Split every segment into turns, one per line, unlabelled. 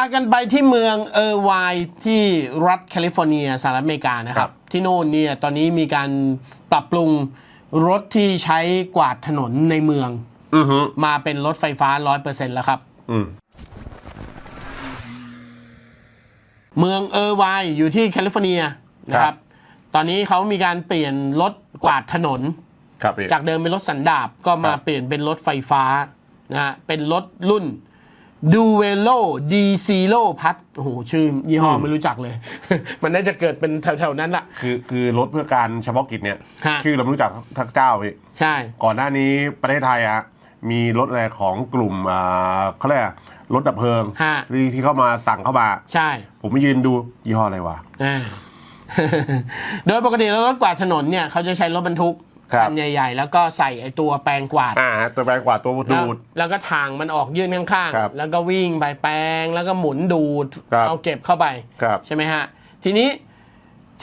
ากันไปที่เมืองเออร์ไวน์ที่รัฐแคลิฟอร์เนียสหรัฐอเมริกานะค
ครั
รับ
บ
ที่โน่นเนี่ยตอนนี้มีการปรับปรุงรถที่ใช้กวาดถนนในเมือง
อือฮึ
มาเป็นรถไฟฟ้า 100%แล้วครับ
อืม
เมืองเออร์ไวน์อยู่ที่แคลิฟอร์เนียนะค
ครั
รับ
บ
ตอนนี้เขามีการเปลี่ยนรถกวาดถนน
ครับพี่
จากเดิมเป็นรถสันดาบก็มา
ครับ
เปลี่ยนเป็นรถไฟฟ้านะฮะเป็นรถรุ่น d u v e l o d z e r o พัดโอ้โหชื่อยี่ห้อไม่รู้จักเลย มันน่าจะเกิดเป็นแถวๆนั้นละ
คือคือรถเพื่อการเฉพาะกิจเนี่ย
ฮะ
ชื่อเราไม่รู้จักทักเจ้าพี่
ใช่
ก่อนหน้านี้ประเทศไทยอะมีรถอะไรของกลุ่มอ่าเขาเรียกอะไรรถดับเพลิง
ฮะ
ที่ที่เข้ามาสั่งเข้ามา
ใช่
ผมไปยืนดูยี่ห้ออะไรวะ
อ่า โดยปกติแล้วรถกวาดถนนเนี่ย เขาจะใช้รถบรรทุก
ครับ
คันใหญ่ ๆ แล้วก็ใส่ไอตัวแปรงกวาด
อ่าตัวแปลงกว่าตัว
แล้ว
ดูด
แล้วก็ทางมันออกยื่นข้าง
ครับ
ๆ แล้วก็วิ่งไปแปรงแล้วก็หมุนดูด
ครับ
เอาเก็บเข้าไป
ครับ
ใช่ไหมฮะ ทีนี้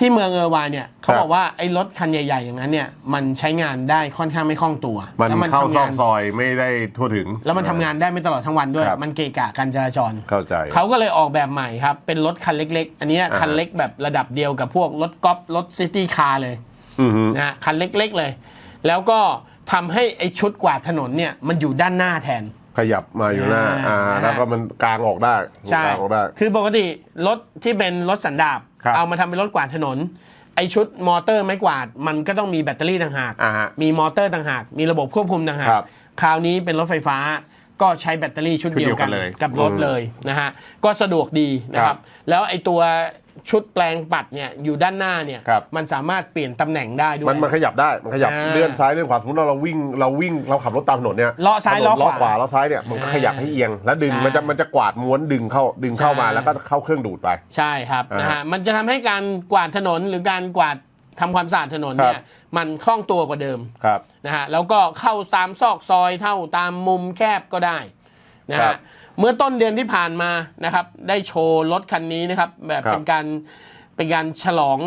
ที่เมืองเออร์ไวน์เนี่ยเขา
ครับ
บอกว่าไอ้รถคันใหญ่ ๆ อย่างนั้นเนี่ยมันใช้งานได้ค่อนข้างไม่คล่องตัว
มัน
แล้ว
เข้า
ทำ
ซองกซอยไม่ได้ทั่วถึง
แล้วมันทำงานได้ไม่ตลอดทั้งวันด้วย
ครับ
มันเกะกะการจราจร
เข้าใจ
เขาก็เลยออกแบบใหม่ครับ เป็นรถคันเล็ก ๆ อันเนี้ย
อ่าฮะ
คันเล็กแบบระดับเดียวกับพวกรถกอล์ฟรถซิตี้คาร์เลย
อือฮึ
นะฮะคันเล็กๆเลย แล้วก็ทำให้ไอ้ชุดกวาดถนนเนี่ยมันอยู่ด้านหน้าแทน
ขยับมาอยู่หน้า
อ่า
อ่า
นะฮะ
แล้วก็มันกลางออกได้
ใช่
กลางออกได้
คือปกติรถที่เป็นรถสันดาบ
ครับ
เอามาทำเป็นรถกวาดถนน ไอชุดมอเตอร์ไม้กวาด มันก็ต้องมีแบตเตอรี่ต่างหาก
อ่าฮะ
มีมอเตอร์ต่างหาก มีระบบควบคุมต่างหาก
ครับ
คราวนี้เป็นรถไฟฟ้าก็ใช้แบตเตอรี่ชุด
ชุด
เดียวกัน
เดียวกันเลย
กับรถ
อืม
เลยนะฮะ ก็สะดวกดีนะค
ครั
รับ
บ
แล้วไอตัว ชุดแปลงปัดเนี่ยอยู่ด้านหน้าเนี่ย
ครับ
มันสามารถเปลี่ยนตำแหน่งได้ด้วย
มันมันขยับได้มันขยับ
อ่า
เลื่อนซ้ายเลื่อนขวาสมมติเราเราวิ่งเราวิ่งเราขับรถตามถนนเนี่ย
เลาะซ้าย
ถนน
เลาะขวา
เลาะขวาเลาะซ้ายเนี่ยมันก็
อ่า
ขยับให้เอียง แล้วดึง
ใช่
มันจะมันจะกวาดม้วนดึงเข้าดึงเข้ามา
ใช่
แล้วก็เข้าเครื่องดูดไป
ใช่ครับ
อ่าฮะ
นะฮะมันจะทำให้การกวาดถนนหรือการกวาดทำความสะอาดถนนเนี่
ครั
ย
บ
มันคล่องตัวกว่าเดิม
ครับ
นะฮะแล้วก็เข้าตามซอกซอยเท่าตามมุมแคบก็ได้นะ
ครั
ฮะ
บ
เมื่อต้นเดือนที่ผ่านมานะครับ ได้โชว์รถคันนี้นะครับ แบบ
ครับ
เป็นการเป็นการฉลอง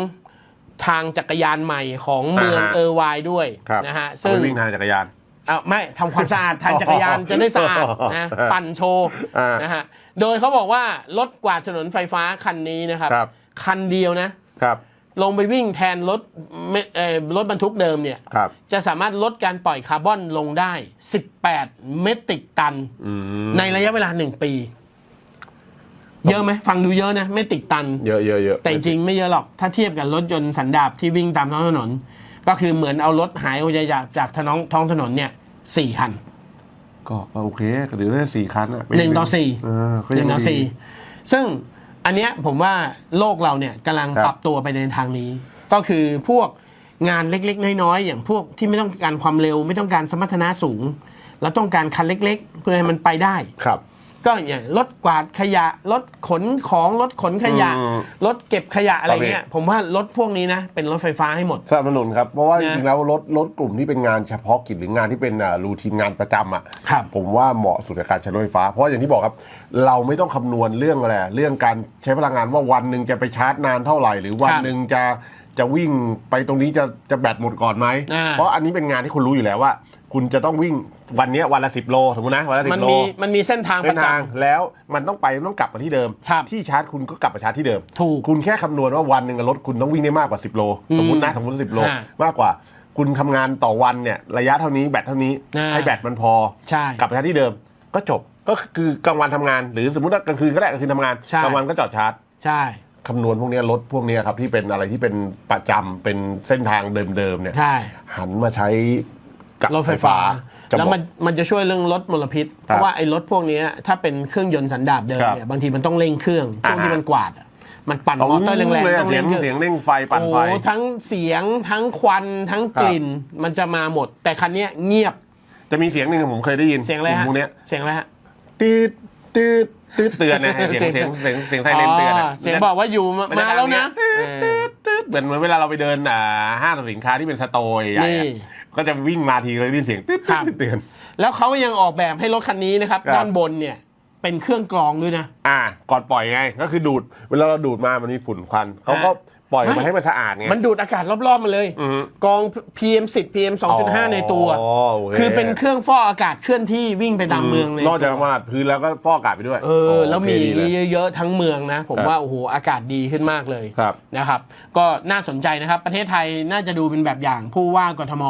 ทางจักรยานใหม่ของเมือง
อ่าฮะ
เออร์ไวน์ด้วย
ครับ
นะฮะ
เอา
ซึ่ง
ไปวิ่งทางจักรยาน
เอาไม่ทำความสะอาดทางจักรยานจะได้สะอาดนะปั่นโชว์
อ่าน
นะฮะโดยเขาบอกว่ารถกวาดถนนไฟฟ้าคันนี้นะครับ
ครับ
คันเดียวนะ
ครับ
ลงไปวิ่งแทนรถเมเอ่อรถบรรทุกเดิมเนี่ย
ครับ
จะสามารถลดการปล่อยคาร์บอนลงได้ 18 เมตริกตัน
อืม
ในระยะเวลา 1 ปี เยอะไหมฟังดูเยอะนะเมตริกตัน
เยอะเยอะเยอะ
แต่จริงๆไม่เยอะหรอก ถ้าเทียบกับรถยนต์สันดาปที่วิ่งตามท้องถนน ก็คือเหมือนเอารถหายออกจากจากท้องท้องถนนเนี่ยสี่คัน
ก็ก็โอเคก็เดี๋ยวได้สี่คันอะ
หนึ่งต่อสี่
เออก็
ห
ยั
นึ่
ง
งต่อ
ดี
สี่ซึ่ง อันเนี้ยผมว่าโลกเราเนี่ยกำลัง
ครับ
ปรับตัวไปในทางนี้ ก็คือพวกงานเล็กๆ น้อยๆ อย่างพวกที่ไม่ต้องการความเร็ว ไม่ต้องการสมรรถนะสูง แล้วต้องการคันเล็ก ๆ เพื่อให้มันไปได้
ครับ
ก็อย่างรถกวาดขยะรถขนของรถขนขยะ
อืม
รถเก็บขยะอะไร
ครับพี่
เงี้ยผมว่ารถพวกนี้นะ เป็นรถไฟฟ้าให้หมด
สนับสนุนครับ เพราะว่า
นะ
จริงๆแล้วรถรถกลุ่มที่เป็นงานเฉพาะกิจหรืองานที่เป็นอ่ารูทีนงานประจำอะ
ครับ
ผมว่าเหมาะสุดกับการใช้รถไฟฟ้า เพราะอย่างที่บอกครับ เราไม่ต้องคำนวณเรื่องอะไรเรื่องการใช้พลังงานว่าวันหนึ่งจะไปชาร์จนานเท่าไหร่ หรือวันหนึ่งจะจะวิ่งไปตรงนี้จะจะแบตหมดก่อนไหม
อ่า
เพราะอันนี้เป็นงานที่คุณรู้อยู่แล้วว่า คุณจะต้องวิ่ง วันเนี้ยวันละสิบโลสมมตินะวันละสิ
มัน
บโล
มีมันมีเส้นทางป
เส้
ระ
นทาง
จำ
แล้วมันต้องไปมันต้องกลับมาที่เดิม
ครับ
ที่ชาร์จคุณก็กลับมาชาร์จที่เดิม
ถูก
คุณแค่คำนวณว่าวันหนึ่งรถคุณต้องวิ่งได้มากกว่า 10 โล สมมตินะสมมติสิบโล
ฮะ
มากกว่า คุณทำงานต่อวันเนี่ยระยะเท่านี้แบตเท่านี้
อ่า
ให้แบตมันพอ
ใช่
กลับไปชาร์จที่เดิมก็จบก็คือกลางวันทำงาน หรือสมมติว่ากลางคืนก็ได้กลางคืนทำงาน
ใช่
กลางวันก็จอดชาร์จ
ใช่
คำนวณพวกเนี้ยรถพวกเนี้ยครับที่เป็นอะไรที่เป็นประจำเป็นเส้นทางเดิมๆเนี่ย
ใช่
หันมาใช้กับ
รถไฟฟ้า
จะ
แล้ว
เห
มัน
มาะ
มันจะช่วยเรื่องลดมลพิษ เพราะว่าไอ้รถพวกเนี้ยถ้าเป็นเครื่องยนต์สันดาปเดิม
ครับ
เนี่ยบางทีมันต้องเร่งเครื่องช่วง
อ่าฮะ
ที่มันกวาดอะมันปั่นมอเตอร์แรง
เลย
ๆ
อะ
ต้อง
เสีย
เร่
ง
งเครื่อง
เสียงเร่งไฟปั่นไฟ
โอ้ทั้งเสียงทั้งควันทั้งกลิ่นมันจะมาหมด แต่คันเนี้ยเงียบ
จะมีเสียงหนึ่งผมเคยได้ยิน
เสียงอะไรฮะ
พวกเนี้ย
เสียงอะไรฮะ
ตืดตืดตืดเตือนนะเสียงเสียงเสียงเสียงไซเรนเตือนอะ
เสียงบอกว่าอยู่มา
มันจะ
มาแล้วนะ
ดัง เยตืดตืดตืดเหมือนเหมือนเวลาเราไปเดินอ่าห้างสรรพสินค้าที่เป็นสโตร์ใหญ่
นี่
ๆอะก็จะวิ่งมาทีเลยได้ยินเสียงตืด
ครับ
ตืดเตือน
แล้วเขายังออกแบบให้รถคันนี้นะครับ
ครับ
ด้านบนเนี่ยเป็นเครื่องกรองด้วยนะ
อ่าก่อนปล่อยไง ก็คือดูด เวลาเราดูดมามันมีฝุ่นควันเขาก็ ปล่อยมาให้มันสะอาดไง
มันดูดอากาศรอบๆมาเลย
อืม
กอง PM 10 PM 2.5 ในตัว
อ๋อโอเค
คือเป็นเครื่องฟอกอากาศเคลื่อนที่วิ่งไปตามเมืองเลย
นอกจากมาตรพื้นแล้วก็ฟอกอากาศไปด้วย
เออ แล้วมี
โเคดีเลย
เยอะๆทั้งเมืองนะ ผม
ครับ
ว่า โอ้โห อากาศดีขึ้นมากเลย
ครับ
นะครับ ก็น่าสนใจนะครับ ประเทศไทยน่าจะดูเป็นแบบอย่างผู้ว่ากทม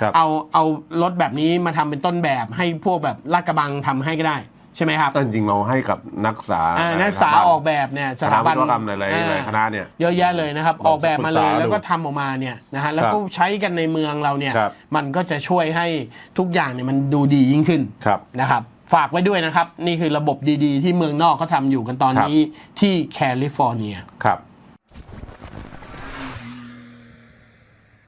ครับ
เอาเอารถแบบนี้มาทำเป็นต้นแบบให้พวกแบบลาดกระบังทำให้ก็ได้ ใช่ไหมครับ
แต่จริงๆเราให้กับนักศึกษา
อ่านักศึกษาออกแบบเนี่ยส
ค
ถา
ณะ
บั
วิ
น
ศวกรรมหลายๆหลาย
อ่า
คณะเนี่ย
เยอะแยะเลยนะครับ
ลอง
ออกแบบมาเลย
ศึกษา
แล้วก็
ดู
ทำออกมาเนี่ยนะฮะแล้ว
ครับ
ก็ใช้กันในเมืองเราเนี่ย
ครับ
มันก็จะช่วยให้ทุกอย่างเนี่ยมันดูดียิ่งขึ้น
ครับ
นะครับ ฝากไว้ด้วยนะครับ นี่คือระบบดีๆ ที่เมืองนอกเขาทำอยู่กันตอนนี้ที่แคลิฟอร์เนีย
ครับ